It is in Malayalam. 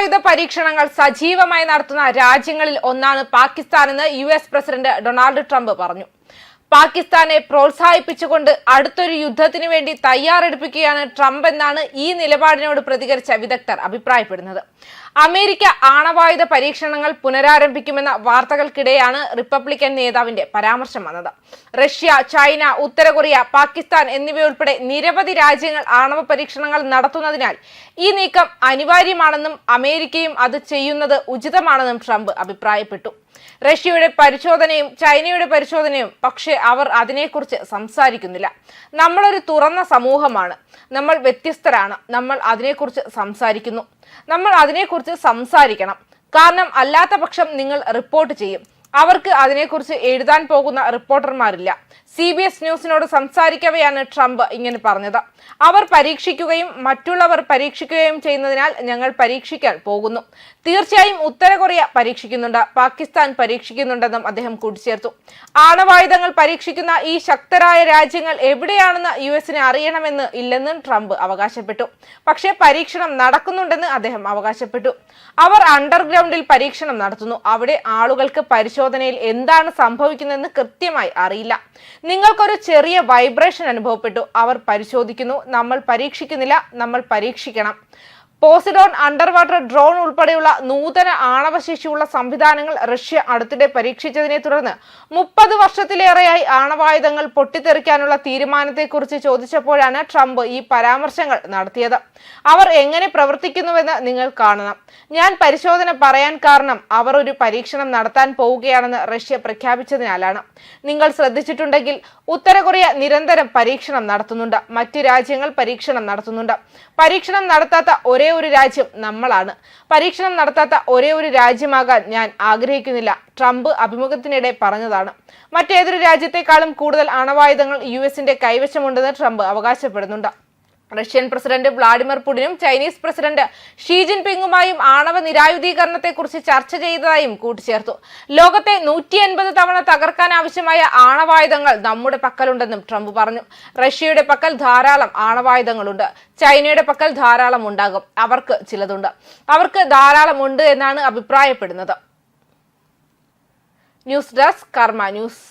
ആണവായുധ പരീക്ഷണങ്ങൾ സജീവമായി നടത്തുന്ന രാജ്യങ്ങളിൽ ഒന്നാണ് പാകിസ്ഥാനെന്ന് U S president Donald Trump പറഞ്ഞു. പാകിസ്ഥാനെ പ്രോത്സാഹിപ്പിച്ചുകൊണ്ട് അടുത്തൊരു യുദ്ധത്തിനു വേണ്ടി തയ്യാറെടുപ്പിക്കുകയാണ് ട്രംപ് എന്നാണ് ഈ നിലപാടിനോട് പ്രതികരിച്ച വിദഗ്ധർ അഭിപ്രായപ്പെടുന്നത്. അമേരിക്ക ആണവായുധ പരീക്ഷണങ്ങൾ പുനരാരംഭിക്കുമെന്ന വാർത്തകൾക്കിടെയാണ് റിപ്പബ്ലിക്കൻ നേതാവിന്റെ പരാമർശം വന്നത്. റഷ്യ ചൈന ഉത്തര കൊറിയ പാകിസ്ഥാൻ എന്നിവയുൾപ്പെടെ നിരവധി രാജ്യങ്ങൾ ആണവ പരീക്ഷണങ്ങൾ നടത്തുന്നതിനാൽ ഈ നീക്കം അനിവാര്യമാണെന്നും അമേരിക്കയും അത് ചെയ്യുന്നത് ഉചിതമാണെന്നും ട്രംപ് അഭിപ്രായപ്പെട്ടു. റഷ്യയുടെ പരിശോധനയും ചൈനയുടെ പരിശോധനയും പക്ഷേ അവർ അതിനെക്കുറിച്ച് സംസാരിക്കുന്നില്ല. നമ്മളൊരു തുറന്ന സമൂഹമാണ്. നമ്മൾ വ്യത്യസ്തരാണ്. നമ്മൾ അതിനെക്കുറിച്ച് സംസാരിക്കുന്നു. നമ്മൾ അതിനെക്കുറിച്ച് സംസാരിക്കണം. കാരണം അല്ലാത്ത പക്ഷം നിങ്ങൾ റിപ്പോർട്ട് ചെയ്യും. അവർക്ക് അതിനെക്കുറിച്ച് എഴുതാൻ പോകുന്ന റിപ്പോർട്ടർമാരില്ല. സി ബി എസ് ന്യൂസിനോട് സംസാരിക്കവെയാണ് ട്രംപ് ഇങ്ങനെ പറഞ്ഞത്. അവർ പരീക്ഷിക്കുകയും മറ്റുള്ളവർ പരീക്ഷിക്കുകയും ചെയ്യുന്നതിനാൽ ഞങ്ങൾ പരീക്ഷിക്കാൻ പോകുന്നു. തീർച്ചയായും ഉത്തര കൊറിയ പരീക്ഷിക്കുന്നുണ്ട് പാകിസ്ഥാൻ പരീക്ഷിക്കുന്നുണ്ടെന്നും അദ്ദേഹം കൂട്ടിച്ചേർത്തു. ആണവായുധങ്ങൾ പരീക്ഷിക്കുന്ന ഈ ശക്തരായ രാജ്യങ്ങൾ എവിടെയാണെന്ന് യു എസിന് അറിയണമെന്ന് ഇല്ലെന്നും ട്രംപ് അവകാശപ്പെട്ടു. പക്ഷേ പരീക്ഷണം നടക്കുന്നുണ്ടെന്ന് അദ്ദേഹം അവകാശപ്പെട്ടു. അവർ അണ്ടർഗ്രൗണ്ടിൽ പരീക്ഷണം നടത്തുന്നു. അവിടെ ആളുകൾക്ക് പരിശോധനയിൽ എന്താണ് സംഭവിക്കുന്നതെന്ന് കൃത്യമായി അറിയില്ല. നിങ്ങൾക്കൊരു ചെറിയ വൈബ്രേഷൻ അനുഭവപ്പെട്ടു. അവർ പരിശോധിക്കുന്നു. നമ്മൾ പരീക്ഷിക്കുന്നില്ല. നമ്മൾ പരീക്ഷിക്കണം. പോസിഡോൺ അണ്ടർ വാട്ടർ ഡ്രോൺ ഉൾപ്പെടെയുള്ള നൂതന ആണവശേഷിയുള്ള സംവിധാനങ്ങൾ റഷ്യ അടുത്തിടെ പരീക്ഷിച്ചതിനെ തുടർന്ന് മുപ്പത് വർഷത്തിലേറെയായി ആണവായുധങ്ങൾ പൊട്ടിത്തെറിക്കാനുള്ള തീരുമാനത്തെക്കുറിച്ച് ചോദിച്ചപ്പോഴാണ് ട്രംപ് ഈ പരാമർശങ്ങൾ നടത്തിയത്. അവർ എങ്ങനെ പ്രവർത്തിക്കുന്നുവെന്ന് നിങ്ങൾ കാണണം. ഞാൻ പരിശോധന പറയാൻ കാരണം അവർ ഒരു പരീക്ഷണം നടത്താൻ പോവുകയാണെന്ന് റഷ്യ പ്രഖ്യാപിച്ചതിനാലാണ്. നിങ്ങൾ ശ്രദ്ധിച്ചിട്ടുണ്ടെങ്കിൽ ഉത്തര കൊറിയ നിരന്തരം പരീക്ഷണം നടത്തുന്നുണ്ട്. മറ്റ് രാജ്യങ്ങൾ പരീക്ഷണം നടത്തുന്നുണ്ട്. പരീക്ഷണം നടത്താത്ത ഒരേ ഒരു രാജ്യം നമ്മളാണ്. പരീക്ഷണം നടത്താത്ത ഒരേ ഒരു രാജ്യമാകാൻ ഞാൻ ആഗ്രഹിക്കുന്നില്ല. ട്രംപ് അഭിമുഖത്തിനിടെ പറഞ്ഞതാണ്. മറ്റേതൊരു രാജ്യത്തെക്കാളും കൂടുതൽ അണവായുധങ്ങൾ യു എസിന്റെ കൈവശമുണ്ടെന്ന് ട്രംപ് അവകാശപ്പെടുന്നുണ്ട്. റഷ്യൻ പ്രസിഡന്റ് വ്ളാഡിമിർ പുടിനും ചൈനീസ് പ്രസിഡന്റ് ഷീ ജിൻപിങ്ങുമായും ആണവ നിരായുധീകരണത്തെക്കുറിച്ച് ചർച്ച ചെയ്തതായും കൂട്ടിച്ചേർത്തു. ലോകത്തെ നൂറ്റി എൺപത് തവണ തകർക്കാൻ ആവശ്യമായ ആണവായുധങ്ങൾ നമ്മുടെ പക്കലുണ്ടെന്നും ട്രംപ് പറഞ്ഞു. റഷ്യയുടെ പക്കൽ ധാരാളം ആണവായുധങ്ങളുണ്ട്. ചൈനയുടെ പക്കൽ ധാരാളം ഉണ്ടാകും. അവർക്ക് ചിലതുണ്ട്. അവർക്ക് ധാരാളം ഉണ്ട് എന്നാണ് അഭിപ്രായപ്പെടുന്നത്. News desk Karma news.